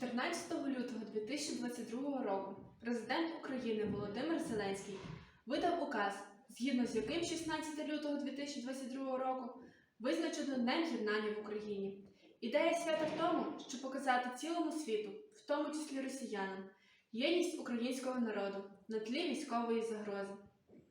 14 лютого 2022 року президент України Володимир Зеленський видав указ, згідно з яким 16 лютого 2022 року визначено Днем єднання в Україні. Ідея свята в тому, щоб показати цілому світу, в тому числі росіянам, єдність українського народу на тлі військової загрози.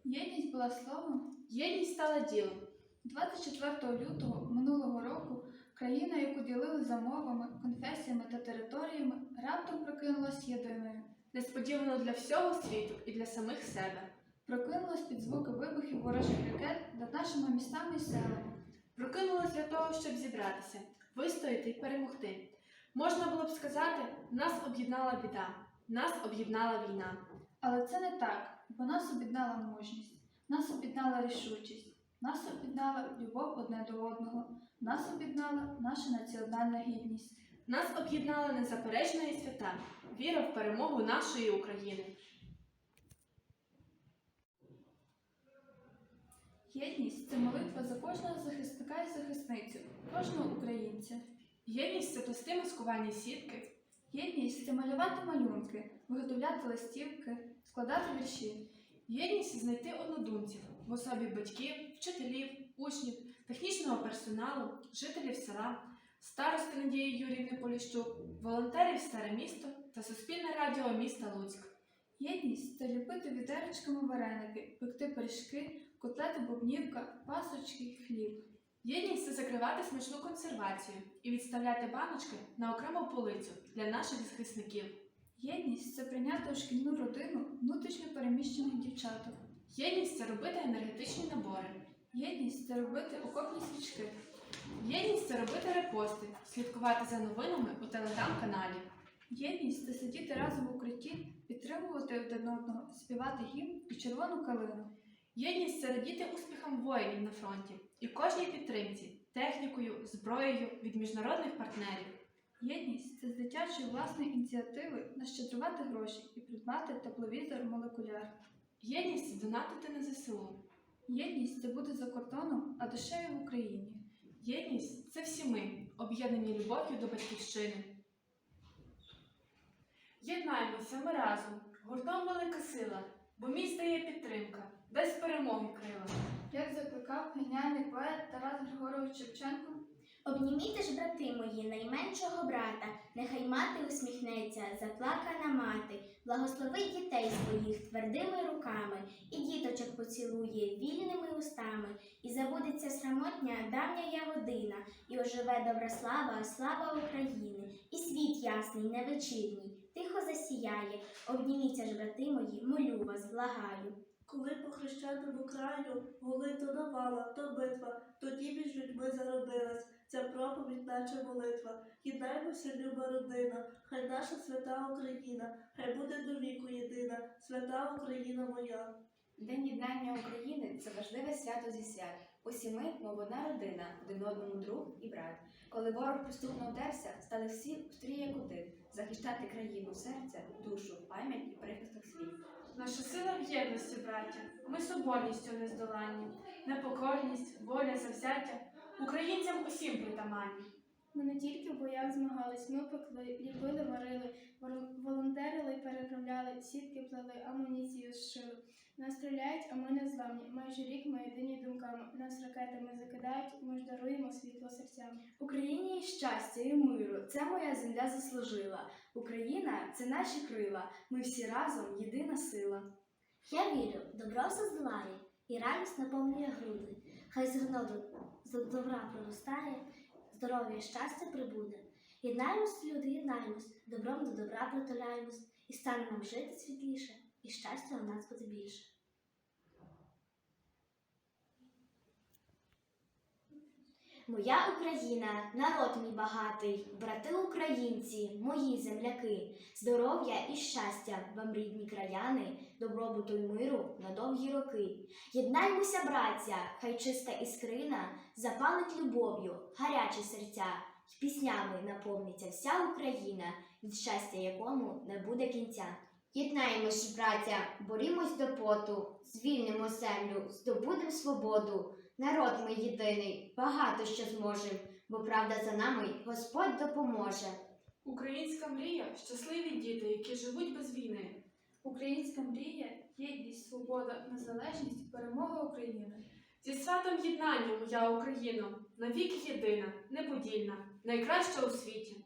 Єдність була словом. Єдність стала ділом. 24 лютого минулого року країна, яку ділили за мовами, конфесіями та територіями, раптом прокинулась єдиною. Несподівано для всього світу і для самих себе. Прокинулась під звуки вибухів ворожих ракет над нашими містами і селами. Прокинулась для того, щоб зібратися, вистояти і перемогти. Можна було б сказати, нас об'єднала біда, нас об'єднала війна. Але це не так, бо нас об'єднала мужність, нас об'єднала рішучість, нас об'єднала любов одне до одного, нас об'єднала наша національна гідність. Нас об'єднала незаперечна і свята, віра в перемогу нашої України. Єдність це молитва за кожного захисника і захисницю, кожного українця. Єдність це плести маскувальні сітки, Єдність це малювати малюнки, виготовляти листівки, складати вірші. єдність знайти однодумців в особі батьків, вчителів, учнів, технічного персоналу, жителів села, старости Надії Юрівни Поліщук, волонтерів Старе місто та Суспільне радіо міста Луцьк. Єдність це ліпити відеречками вареники, пекти пиріжки, котлети бубнівка, пасочки, хліб. Єдність це закривати смачну консервацію і відставляти баночки на окрему полицю для наших захисників. Єдність це прийняти у шкільну родину внутрішньо переміщених дівчаток. Єдність це робити енергетичні набори. Єдність це робити окопні свічки. Єдність це робити репости, слідкувати за новинами у телеграм-каналі. Єдність це сидіти разом в укритті, підтримувати один одного, співати гімн і червону калину. Єдність це радіти успіхам воїнів на фронті і кожній підтримці, технікою, зброєю від міжнародних партнерів. Єдність це з дитячої власної ініціативи нащедрувати гроші і придбати тепловізор молекуляр. Єдність це донатити на ЗСУ. Єдність це бути за кордоном, а душею в Україні. Єдність це всі ми, об'єднані любов'ю до батьківщини. Єднаємося ми разом, гуртом велика сила, бо міст дає підтримка, без перемоги крила. Як закликав геніальний поет Тарас Григорович Шевченко, Обніміте ж, брати мої, найменшого брата, нехай мати усміхнеться, заплакана мати, благословить дітей своїх твердими руками, і діточок поцілує вільними устами, і забудеться срамотня давня я година, і оживе добра слава, слава України, і світ ясний, невечірній, тихо засіяє. Обніміться ж, брати мої, молю вас, благаю. Коли по хрещеному краю голи то навала, то битва, тоді між людьми зародилась ця проповідь, наче молитва. Єднаймося, люба родина, хай наша свята Україна, хай буде до віку єдина, свята Україна моя. День єднання України це важливе свято зі свят. Усі ми, мов одна родина, один одному друг і брат. Коли ворог підступно вдерся, стали всі у стрій як один, захищати країну, серця, душу, пам'ять і прихисток свій. Наша сила в єдності, браття. Ми соборністю нездоланні, непокорність, воля, завзяття. Українцям усім притаманні. Ми не тільки в боях змагались, ми пекли, ліпили, варили, волонтерили, переправляли, сітки плели, амуніцію зшили. Нас стріляють, а ми не зламні. Майже рік ми єдині думками. Нас ракетами закидають, ми ж даруємо світло серцям. Україні щастя і миру, це моя земля заслужила. Україна це наші крила. Ми всі разом єдина сила. Я вірю, добро все здолає, і радість наповнює груди. Хай зерно до, добра проростає, здоров'я і щастя прибуде. Єднаємось, люди, єднаємось, добром до добра притуляємось, і стане нам жити світліше, і щастя у нас буде більше. Моя Україна, народ мій багатий, брати українці, мої земляки, здоров'я і щастя вам, рідні краяни, добробуту й миру на довгі роки. Єднаймося, браття, хай чиста іскрина запалить любов'ю, гарячі серця, й піснями наповниться вся Україна, від щастя якому не буде кінця. Єднаємось, браття, борімось до поту, звільнимо землю, здобудем свободу. Народ ми єдиний, багато що зможем, бо правда за нами Господь допоможе. Українська мрія щасливі діти, які живуть без війни. Українська мрія, єдність, свобода, незалежність, перемога України. Зі святом єднання, моя Україно, навіки єдина, неподільна, найкраща у світі.